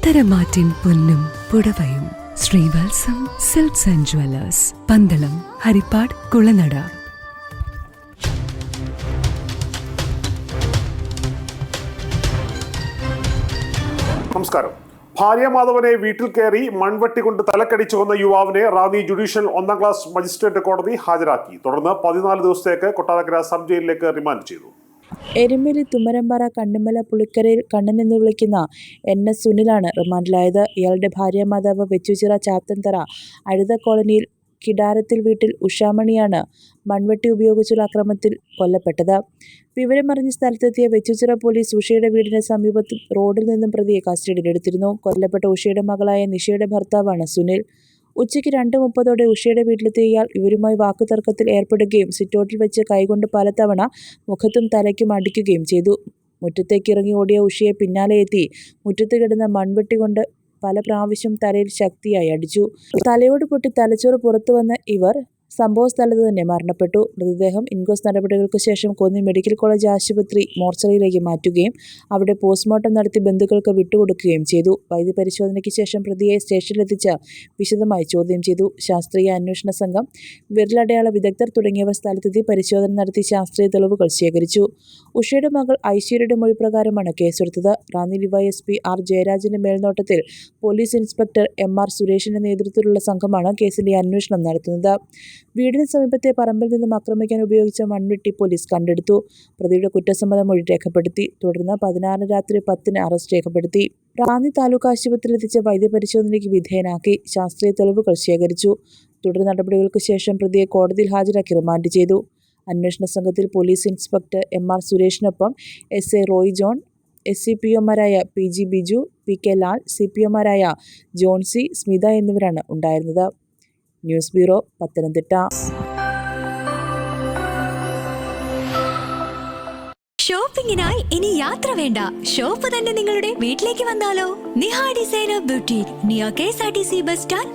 പത്തരമാറ്റിൻ പൊന്നും പുടവയും. Sreevalsam silks and jewellers Pandalam Harippad Kulanada. നമസ്കാരം. ഭാര്യ മാധവനെ വീട്ടിൽ കയറി മൺവെട്ടി കൊണ്ട് തലക്കടിച്ചു കൊന്ന യുവാവിനെ റാന്നി ജുഡീഷ്യൽ ഒന്നാം ക്ലാസ് മജിസ്ട്രേറ്റ് കോടതി ഹാജരാക്കി. തുടർന്ന് പതിനാല് ദിവസത്തേക്ക് കൊട്ടാരക്കര സബ് ജയിലിലേക്ക് റിമാൻഡ് ചെയ്തു. എരുമേലി തുമ്മരമ്പാറ കണ്ണുമല പുളിക്കരയിൽ കണ്ണനെന്ന് വിളിക്കുന്ന എൻ. എസ്. സുനിലാണ് റിമാൻഡിലായത്. ഇയാളുടെ ഭാര്യ മാതാവ് വെച്ചുചിറ ചാത്തൻതറ അഴുത കോളനിയിൽ കിടാരത്തിൽ വീട്ടിൽ ഉഷാമണിയാണ് മൺവെട്ടി ഉപയോഗിച്ചുള്ള അക്രമത്തിൽ കൊല്ലപ്പെട്ടത്. വിവരമറിഞ്ഞ സ്ഥലത്തെത്തിയ വെച്ചുചിറ പോലീസ് ഉഷയുടെ വീടിന് സമീപത്ത് റോഡിൽ നിന്നും പ്രതിയെ കസ്റ്റഡിയിലെടുത്തിരുന്നു. കൊല്ലപ്പെട്ട ഉഷയുടെ മകളായ നിഷയുടെ ഭർത്താവാണ് സുനിൽ. ഉച്ചയ്ക്ക് രണ്ട് മുപ്പതോടെ ഉഷയുടെ വീട്ടിലെത്തിയ ഇയാൾ ഇവരുമായി വാക്കുതർക്കത്തിൽ ഏർപ്പെടുകയും സിറ്റൗട്ടിൽ വെച്ച് കൈകൊണ്ട് പലതവണ മുഖത്തും തലയ്ക്കും അടിക്കുകയും ചെയ്തു. മുറ്റത്തേക്ക് ഇറങ്ങി ഓടിയ ഉഷയെ പിന്നാലെ എത്തി. മുറ്റത്ത് കിടന്ന മൺവെട്ടി കൊണ്ട് പല പ്രാവശ്യം തലയിൽ ശക്തിയായി അടിച്ചു. തലയോട് പൊട്ടി തലച്ചോറ് പുറത്തു വന്ന ഇവർ സംഭവ സ്ഥലത്ത് തന്നെ മരണപ്പെട്ടു. മൃതദേഹം ഇൻക്വസ്റ്റ് നടപടികൾക്ക് ശേഷം കോന്നി മെഡിക്കൽ കോളേജ് ആശുപത്രി മോർച്ചറിയിലേക്ക് മാറ്റുകയും അവിടെ പോസ്റ്റ്മോർട്ടം നടത്തി ബന്ധുക്കൾക്ക് വിട്ടുകൊടുക്കുകയും ചെയ്തു. വൈദ്യപരിശോധനയ്ക്ക് ശേഷം പ്രതിയെ സ്റ്റേഷനിലെത്തിച്ച് വിശദമായി ചോദ്യം ചെയ്തു. ശാസ്ത്രീയ അന്വേഷണ സംഘം വിരലടയാള വിദഗ്ധർ തുടങ്ങിയവർ സ്ഥലത്തെത്തി പരിശോധന നടത്തി ശാസ്ത്രീയ തെളിവുകൾ ശേഖരിച്ചു. ഉഷയുടെ മകൾ ഐശ്വര്യയുടെ മൊഴി പ്രകാരമാണ് കേസെടുത്തത്. റാന്നി ഡിവൈഎസ്പി ആർ ജയരാജന്റെ മേൽനോട്ടത്തിൽ പോലീസ് ഇൻസ്പെക്ടർ എം ആർ സുരേഷിന്റെ നേതൃത്വത്തിലുള്ള സംഘമാണ് കേസിന്റെ അന്വേഷണം നടത്തുന്നത്. വീടിന് സമീപത്തെ പറമ്പിൽ നിന്നും ആക്രമിക്കാൻ ഉപയോഗിച്ച മൺവെട്ടി പോലീസ് കണ്ടെടുത്തു. പ്രതിയുടെ കുറ്റസമ്മതം മൊഴി രേഖപ്പെടുത്തി. തുടർന്ന് പതിനാറ് രാത്രി പത്തിന് അറസ്റ്റ് രേഖപ്പെടുത്തി. റാന്നി താലൂക്ക് ആശുപത്രിയിൽ എത്തിച്ച വൈദ്യപരിശോധനയ്ക്ക് വിധേയനാക്കി. ശാസ്ത്രീയ തെളിവുകൾ ശേഖരിച്ചു. തുടർ നടപടികൾക്ക് ശേഷം പ്രതിയെ കോടതിയിൽ ഹാജരാക്കി റിമാൻഡ് ചെയ്തു. അന്വേഷണ സംഘത്തിൽ police inspector M R സുരേഷിനൊപ്പം S A Roy John S C P ഒമാരായ P G Biju P K Lal C P ഒമാരായ Johnsy Smitha എന്നിവരാണ് ഉണ്ടായിരുന്നത്. News bureau Pathanamthitta. ഷോപ്പിംഗിനായി ഇനി യാത്ര വേണ്ട. ഷോപ്പ് തന്നെ നിങ്ങളുടെ വീട്ടിലേക്ക് വന്നാലോ? Niha designer beauty near K S R T C bus stand